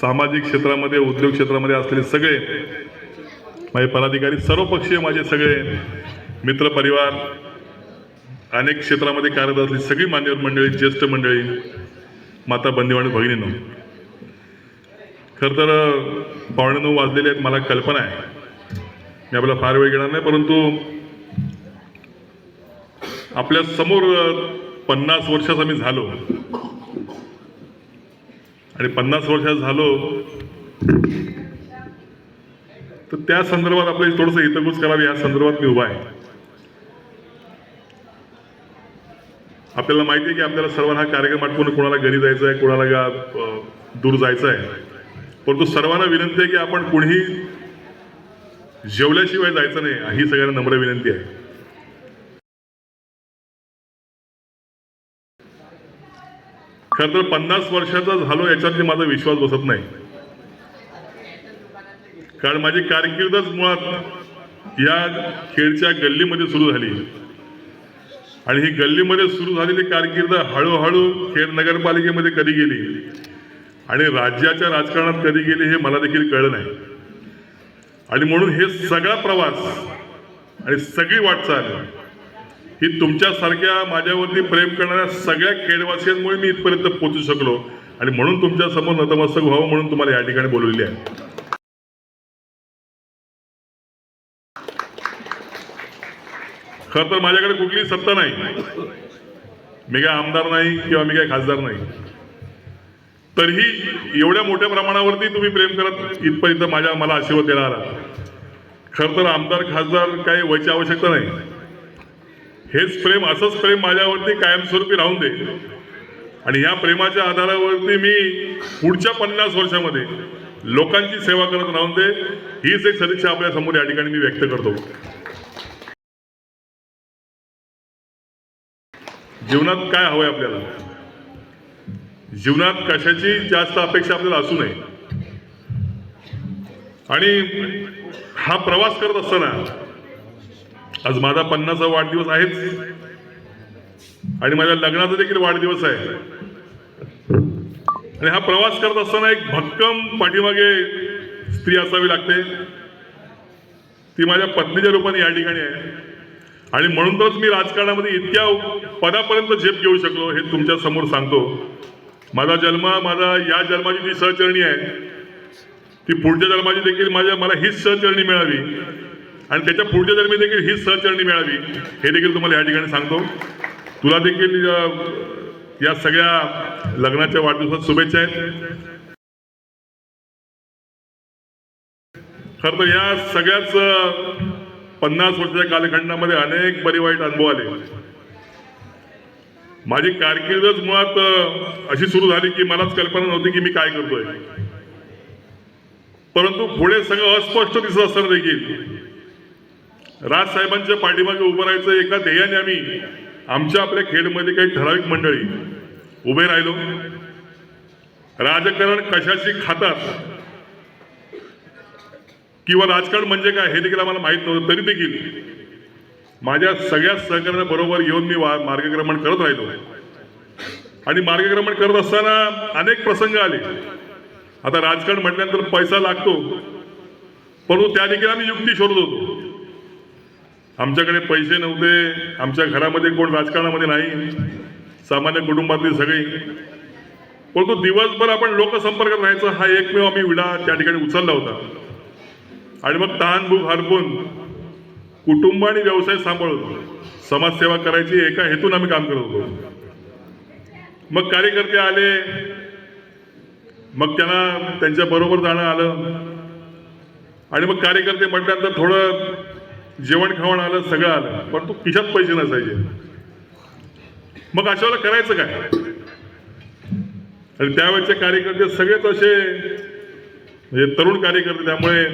सामाजिक क्षेत्रामध्ये उद्योग क्षेत्रामध्ये असलेले सगळे माझे पदाधिकारी सर्वपक्षीय माझे सगळे मित्रपरिवार अनेक क्षेत्रामध्ये कार्यरत असलेली सगळी मान्यवर मंडळी ज्येष्ठ मंडळी माता बंधू आणि खरं तर पावणे नऊ वाजलेले आहेत मला कल्पना आहे. मी आपल्याला फार वेळ घेणार नाही परंतु आपल्यासमोर पन्नास वर्षाचा मी झालो. आणि पन्नास वर्षात झालो तर त्या संदर्भात आपल्याला थोडंसं हितगुज करावी. या संदर्भात मी उभा आहे. आपल्याला माहिती आहे की आपल्याला सर्वांना हा कार्यक्रम आठवून कोणाला घरी जायचं आहे कोणाला गा दूर जायचं आहे. परंतु सर्वांना विनंती आहे की आपण कुणीही जेवल्याशिवाय जायचं नाही ही सगळ्यांना नम्र विनंती आहे. खरं तर पन्नास वर्षाचा झालो याच्यातली माझा विश्वास बसत नाही. कारण माझी कारकिर्दच मुळात या खेळच्या गल्लीमध्ये सुरू झाली. आणि ही गल्लीमध्ये सुरू झालेली कारकीर्द हळूहळू खेड नगरपालिकेमध्ये कधी गेली आणि राज्याच्या राजकारणात कधी गेली हे मला देखील कळलं नाही. आणि म्हणून हे सगळा प्रवास आणि सगळी वाटचाल ही तुमच्यासारख्या माझ्यावरती प्रेम करणाऱ्या सगळ्या खेडवासियांमुळे मी इथपर्यंत पोहोचू शकलो. आणि म्हणून तुमच्यासमोर नतमस्तक व्हावं म्हणून तुम्हाला या ठिकाणी बोलवलेली आहे. खरं तर माझ्याकडे कुठलीही सत्ता नाही. मी काय आमदार नाही किंवा मी काय खासदार नाही. तरीही एवढ्या मोठ्या प्रमाणावरती तुम्ही प्रेम करत इथपर्यंत माझ्या मला आशीर्वाद देणार. आहात खरं तर आमदार खासदार काही व्हायची आवश्यकता नाही. हेच प्रेम असंच प्रेम माझ्यावरती कायमस्वरूपी राहून दे. आणि या प्रेमाच्या आधारावरती मी पुढच्या पन्नास वर्षामध्ये लोकांची सेवा करत राहून दे. हीच एक सदिच्छा आपल्यासमोर या ठिकाणी मी व्यक्त करतो. जीवनात काय हवंय आपल्याला? जीवनात कशाची जास्त अपेक्षा आपल्याला असू नये. आणि हा प्रवास करत असताना आज माझा पन्नासा वाढदिवस आहेच. आणि माझ्या लग्नाचा देखील वाढदिवस आहे. आणि हा प्रवास करत असताना एक भक्कम पाठीमागे स्त्री असावी लागते. ती माझ्या पत्नीच्या रूपाने या ठिकाणी आहे. आणि म्हणून तरच मी राजकारणामध्ये इतक्या पदापर्यंत झेप घेऊ शकलो हे तुमच्यासमोर सांगतो. माझा जन्म माझा या जन्माची जी सहचरणी आहे ती पुढच्या जन्माची देखील माझ्या मला हीच सहचरणी मिळावी. आणि त्याच्या पुढच्या जन्मी देखील हीच सहचरणी मिळावी हे देखील तुम्हाला या ठिकाणी सांगतो. तुला देखील या सगळ्या लग्नाच्या वाढदिवसात शुभेच्छा आहेत. खरं तर या सगळ्याच पन्नास वर्षाच्या कालखंडामध्ये अनेक बरे वाईट अनुभव आले. माझी कारकिर्दच मुळात अशी सुरू झाली की मलाच कल्पना नव्हती की मी काय करतोय. परंतु पुढे सगळं अस्पष्ट दिसत असताना देखील राजसाहेबांच्या पाठीमागे उभं राहायचं एका ध्येयाने आम्ही आमच्या आपल्या खेडमध्ये काही ठराविक मंडळी उभे राहिलो. राजकारण कशाशी खातात किंवा राजकारण म्हणजे काय हे देखील आम्हाला माहीत नव्हतं तरी देखील माझ्या सगळ्या सहकार्याबरोबर येऊन मी वा- मार्गक्रमण करत राहिलो. आणि मार्गक्रमण करत असताना अनेक प्रसंग आले. आता राजकारण म्हटल्यानंतर पैसा लागतो परंतु त्या देखील आम्ही युक्ती शोधत होतो. आमच्याकडे पैसे नव्हते आमच्या घरामध्ये कोण राजकारणामध्ये नाही सामान्य कुटुंबातली सगळी. परंतु दिवसभर आपण लोकसंपर्कात राहायचं हा एकमेव आम्ही विडा त्या ठिकाणी उचलला होता. आणि मग तहान भूक हरपून कुटुंब आणि व्यवसाय सांभाळून समाजसेवा करायची एका हेतून आम्ही काम करत होतो. मग कार्यकर्ते आले. मग त्यांना त्यांच्या बरोबर जाणं आलं. आणि मग कार्यकर्ते म्हटल्यानंतर थोडं जेवण खावण आलं सगळं आलं. पण तो खिशात पैसे नसायचे. मग अशा वेळेला करायचं काय? आणि त्यावेळेचे कार्यकर्ते सगळेच असे म्हणजे तरुण कार्यकर्ते त्यामुळे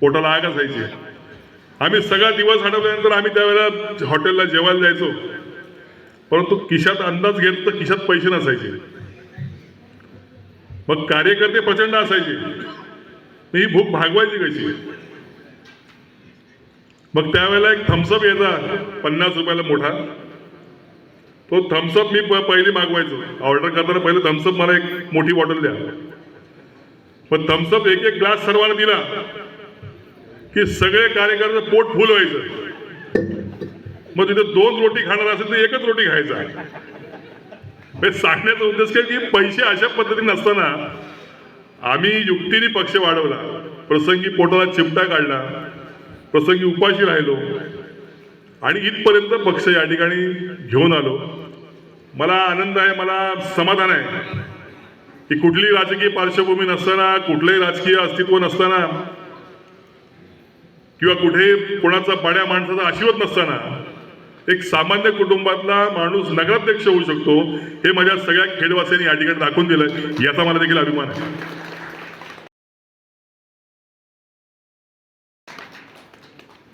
पोटाला आग असायची. आम्ही सगळा दिवस हटवल्यानंतर आम्ही त्यावेळेला हॉटेलला जेवायला जायचो. परंतु खिशात अंदाज घेत तर खिशात पैसे नसायचे. मग कार्यकर्ते प्रचंड असायचे. ही भूक भागवायची कशी? मग त्यावेळेला एक थम्सअप यायचा. पन्नास रुपयाला मोठा. तो थम्सअप मी प- पहिली मागवायचो. ऑर्डर करताना पहिले थम्सअप मला एक मोठी बॉटल द्या. पण थम्सअप एक एक ग्लास सर्वांना दिला. की सगळे कार्यकर्ते पोट फुल व्हायचं. मग तिथे दोन रोटी खाणार असेल तर एकच रोटी खायचा. म्हणजे सांगण्याचा उद्देश काय की पैसे अशा पद्धतीने नसताना आम्ही युक्तीने पक्ष वाढवला. प्रसंगी पोटाला चिमटा काढला. प्रसंगी उपाशी राहिलो. आणि इथपर्यंत पक्ष या ठिकाणी घेऊन आलो. मला आनंद आहे मला समाधान आहे की कुठली राजकीय पार्श्वभूमी नसताना कुठलंही राजकीय अस्तित्व नसताना किंवा कुठे कोणाचा पाड्या माणसाचा आशीर्वाद नसताना एक सामान्य कुटुंबातला माणूस नगराध्यक्ष होऊ शकतो हे माझ्या सगळ्या खेडवासियांनी या ठिकाणी दाखवून दिलं याचा मला देखील अभिमान आहे.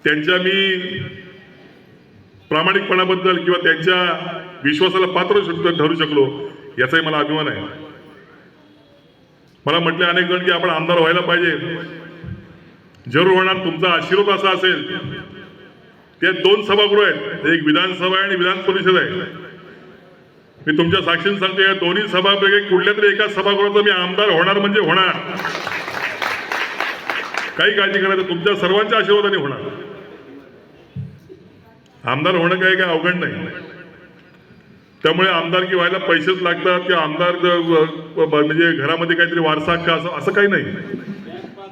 त्यांच्या मी प्रामाणिकपणाबद्दल किंवा त्यांच्या विश्वासाला पात्र शकतो ठरू शकलो याचाही मला अभिमान आहे. मला म्हटले अनेक जण की आपण आमदार व्हायला पाहिजे. जरूर होणार तुमचा आशीर्वाद असा असेल. ते दोन सभागृह आहेत. एक विधानसभा आहे आणि विधान परिषद आहे. मी तुमच्या साक्षीने सांगतो या दोन्ही सभापैकी कुठल्या तरी एका सभागृहाचा मी आमदार होणार म्हणजे होणार. काही काळजी करायचं तुमच्या सर्वांच्या आशीर्वादाने होणार. आमदार होणं काही काय अवघड नाही. त्यामुळे आमदारकी व्हायला पैसेच लागतात किंवा आमदार म्हणजे घरामध्ये काहीतरी वारसा का असं असं काही नाही.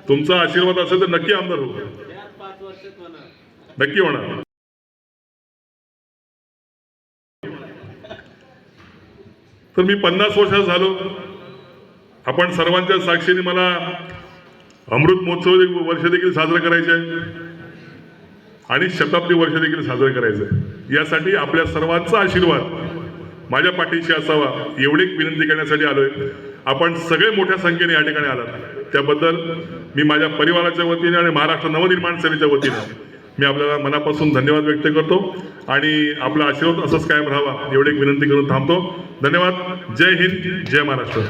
तुमचा आशीर्वाद असेल तर नक्की आमदार हो होणार. नक्की होणार. तर मी पन्नास वर्षात झालो. आपण सर्वांच्या साक्षीने मला अमृत महोत्सव एक वर्ष देखील साजरं करायचे आहे आणि शताब्दी वर्ष देखील साजरं करायचं आहे यासाठी आपल्या सर्वांचा आशीर्वाद माझ्या पाठीशी असावा एवढी एक विनंती करण्यासाठी आलोय. आपण सगळे मोठ्या संख्येने या ठिकाणी आलात. त्याबद्दल मी माझ्या परिवाराच्या वतीने आणि महाराष्ट्र नवनिर्माण सेनेच्या वतीने मी आपल्याला मनापासून धन्यवाद व्यक्त करतो आणि आपला आशीर्वाद असंच कायम राहावा एवढी एक विनंती करून थांबतो. धन्यवाद. जय हिंद. जय महाराष्ट्र.